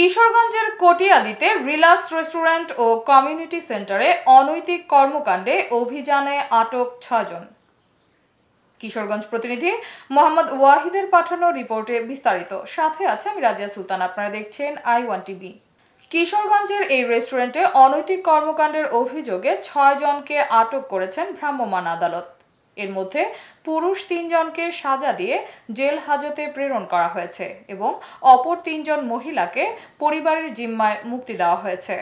কিশোরগঞ্জের কটিয়াদিতে relax restaurant ও কমিউনিটি সেন্টারে অনৈতিক কর্মকাণ্ডে অভিযানে আটক ছয়জন। কিশোরগঞ্জ প্রতিনিধি মোহাম্মদ ওয়াহিদের পাঠানো রিপোর্টে বিস্তারিত। সাথে আছে আমি রাজিয়া সুলতান, আপনারা দেখছেন আই ওয়ান টিভি। কিশোরগঞ্জের এই রেস্টুরেন্টে অনৈতিক কর্মকাণ্ডের অভিযোগে ছয় জনকে আটক করেছেন ভ্রাম্যমাণ আদালত। এর মধ্যে পুরুষ তিনজনকে সাজা দিয়ে জেল হাজতে প্রেরণ করা হয়েছে এবং অপর তিনজন মহিলাকে পরিবারের জিম্মায় মুক্তি দেওয়া হয়েছে।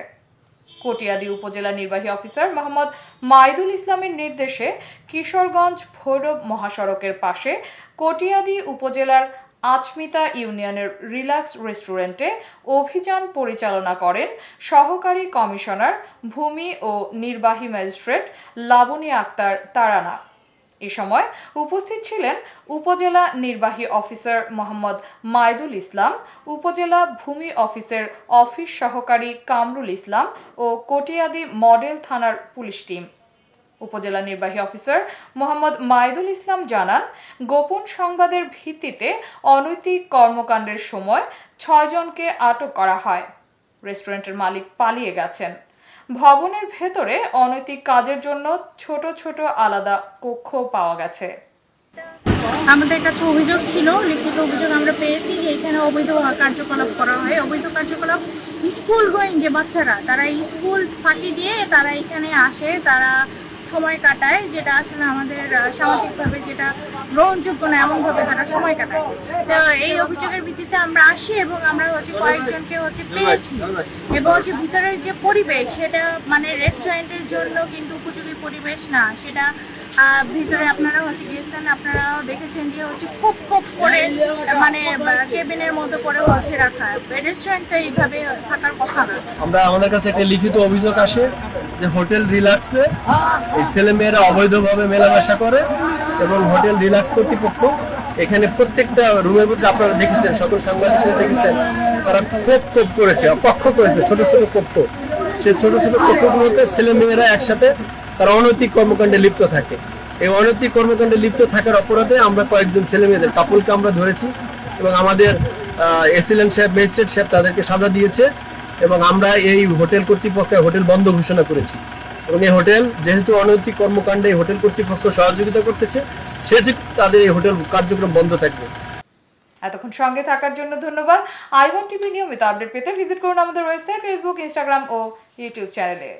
কটিয়াদি উপজেলা নির্বাহী অফিসার মোহাম্মদ মাইদুল ইসলামের নির্দেশে কিশোরগঞ্জ ভৈরব মহাসড়কের পাশে কটিয়াদি উপজেলার আচমিতা ইউনিয়নের রিল্যাক্স রেস্টুরেন্টে অভিযান পরিচালনা করেন সহকারী কমিশনার ভূমি ও নির্বাহী ম্যাজিস্ট্রেট লাবণী আক্তার তারানা। এ সময় উপস্থিত ছিলেন উপজেলা নির্বাহী অফিসার মোহাম্মদ মাইদুল ইসলাম, উপজেলা ভূমি অফিসের অফিস সহকারী কামরুল ইসলাম ও কটিয়াদি মডেল থানার পুলিশ টিম। উপজেলা নির্বাহী অফিসার মোহাম্মদ মাইদুল ইসলাম জানান, গোপন সংবাদের ভিত্তিতে অনৈতিক কর্মকাণ্ডের সময় ছয়জনকে আটক করা হয়। রেস্টুরেন্টের মালিক পালিয়ে গেছেন। ভবনের ভেতরে অনৈতিক কাজের জন্য ছোট ছোট আলাদা কক্ষ পাওয়া গেছে। আমাদের কাছে অভিযোগ ছিল, লিখিত অভিযোগ আমরা পেয়েছি যে এখানে অবৈধ কার্যকলাপ করা হয়। অবৈধ কার্যকলাপ স্কুল গোয়িং যে বাচ্চারা, তারা স্কুল ফাঁকি দিয়ে তারা এখানে আসে, তারা সময় কাটায়, যেটা আসলে আমাদের সামাজিকভাবে যেটা গ্রহণযোগ্য না, এমনভাবে তারা সময় কাটায়। তো এই অভিযোগের ভিত্তিতে আমরা আসি এবং আমরা হচ্ছে কয়েকজনকে হচ্ছে পেয়েছি। এবং হচ্ছে ভিতরের যে পরিবেশ, সেটা মানে রেস্টুরেন্টের জন্য কিন্তু উপযোগী পরিবেশ না। সেটা ভিতরে আপনারা হচ্ছে গেছেন আপনারাও দেখেছেন যে হচ্ছে খুব খুব করে মানে কেবিনের মতো করে হচ্ছে রাখা। রেস্টুরেন্ট তো এইভাবে থাকার কথা না। আমরা আমাদের কাছে একটা লিখিত অভিযোগ আসে। যে হোটেল রিল্যাক্সে এই ছেলে মেয়েরা অবৈধভাবে মেলামেশা করে এবং হোটেল রিল্যাক্স কর্তৃপক্ষ এখানে প্রত্যেকটা রুমের মধ্যে আপনারা দেখেছেন, সকল সাংবাদিকরা দেখেছেন, তারা ক্ষোভ ক্ষোভ করেছে কক্ষ করেছে, ছোট ছোট কক্ষ সেই ছোট ছোট কক্ষগুলোতে ছেলে মেয়েরা একসাথে তারা অনৈতিক কর্মকাণ্ডে লিপ্ত থাকে। এই অনৈতিক কর্মকাণ্ডে লিপ্ত থাকার অপরাধে আমরা কয়েকজন ছেলে মেয়েদের, কাপুলকে আমরা ধরেছি এবং আমাদের এসিলেন্ট সাহেব, ম্যাজিস্ট্রেট সাহেব তাদেরকে সাজা দিয়েছে। এবং আমরা এই হোটেল কর্তৃপক্ষের হোটেল বন্ধ ঘোষণা করেছি। এবং এই হোটেল যেহেতু অনৈতিক কর্মকাণ্ডে হোটেল কর্তৃপক্ষ সহযোগিতা করতেছে, সেহেতু তাদের এই হোটেল কার্যক্রম বন্ধ থাকবে। এতক্ষণ সঙ্গে থাকার জন্য ধন্যবাদ। আই ওয়ান টিভি নিয়মিত আপডেট পেতে ভিজিট করুন আমাদের ওয়েবসাইট, ফেসবুক, ইনস্টাগ্রাম ও ইউটিউব চ্যানেলে।